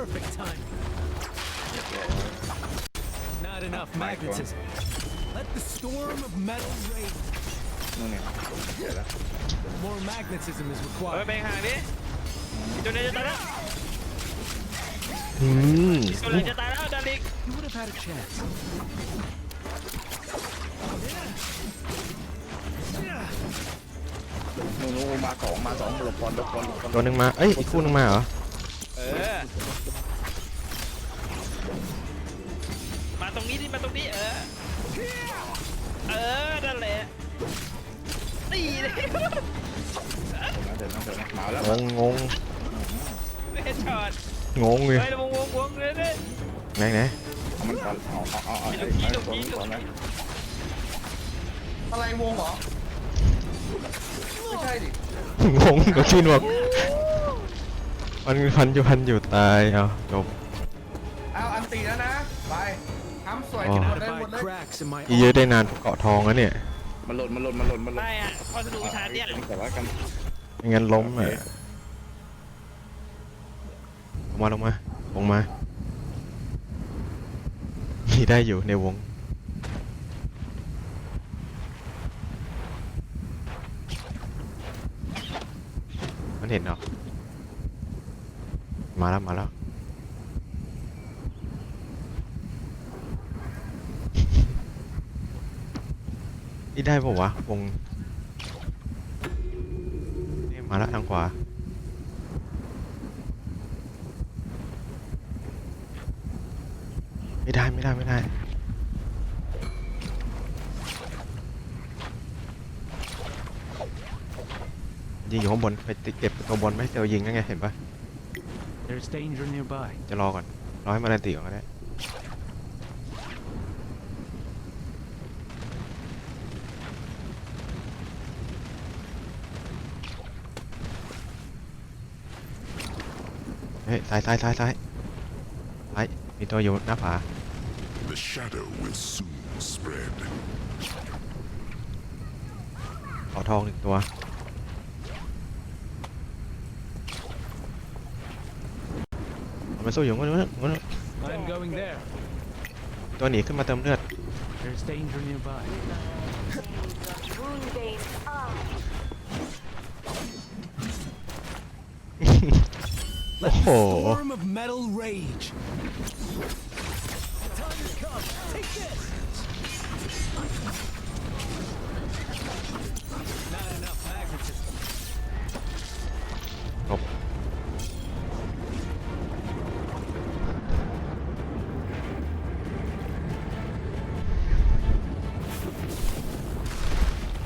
Perfect time. Not enough magnetism. Let the storm of metal rage. นู่นไงเดี๋ยวแล้ว More magnetism is เฮ้ย required. แบ่งห่างดิอีตัวนี้จะตายแล้วอืมอีตัวนี้จะตายแล้วดาริก You would have had a chance. นู่นนู่นมาสองมาสองหลบก่อนหลบก่อนหลบก่อนตัวหนึ่งมา เอ้ย อีกคู่หนึ่งมาเหรอเออมาตรงนี้ดิ มาตรงนี้ เออ เออ นั่นแหละตีเลยเดี๋ยวนะเดี๋ยวนะเดี๋ยวนะมาแล้วงงงงไม่ช็อตงงเลยเฮ้ยระวงวงวงเลยเลยไหนไหนเอามันก่อนเอาเอาเอาเอามีไอ้ลูกไอ้กี้ลูกตัวกี้นี้ลูก่อกนนะกี้อะไรวงเหรอไม่ใช่ดิ งงกับชินบอก มันพันอยู่พันอยู่ตายเอาจบเอาอันตีแล้วนะ ไปทำสวยอ๋อหมดเลยหมด Identified เลย cracks in my อีเยอะ armor. ได้นานเกาะทองแล้วเนี่ยมันหล่นมันหล่นมันหล่นมันหล่นไม่อะพอสนุกชาร์จเนี่ยแต่ว่ากันไม่งั้นล้มอะลงมาลงมาลงมามีได้อยู่ในวงมันเห็นเหรอ มาแล้ว มาแล้ว นี่ได้ป่าวะวงนี่มาแล้วทางขวาไม่ได้ไม่ได้ไม่ได้ยิงอยู่ข้างบนไปติดเก็บตัวบนไม่เจอยิงนั่นไงเห็นปะ There's danger nearby. จะรอก่อน รอให้มาแลนตีก่อนก็ได้ เฮ้ยซ้ายซ้ายซ้ายซ้ายซ้ายมีตัวอยู่หน้าผา The shadow will soon spread. ขอทองหนึ่งตัว มันสู้อยู่มันมันนตัวหนีขึ้นมาเติมเลือดโอ้โห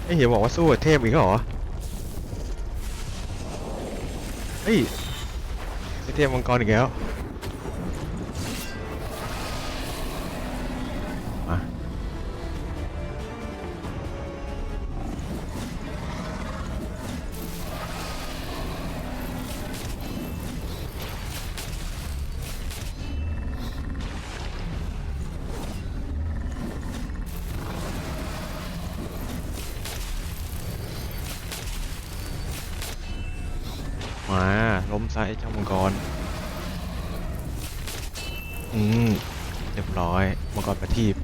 ไอ้เหี้ยบอกว่าสู้กับเทพอีกแล้วเหรอเฮ้ยไอ้เทพมังกรอีกแล้ว มาล้มซะไอ้เจ้ามังกร อืมเรียบร้อยมังกรประทีป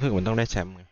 รู้สึกมันต้องได้แชมป์ไง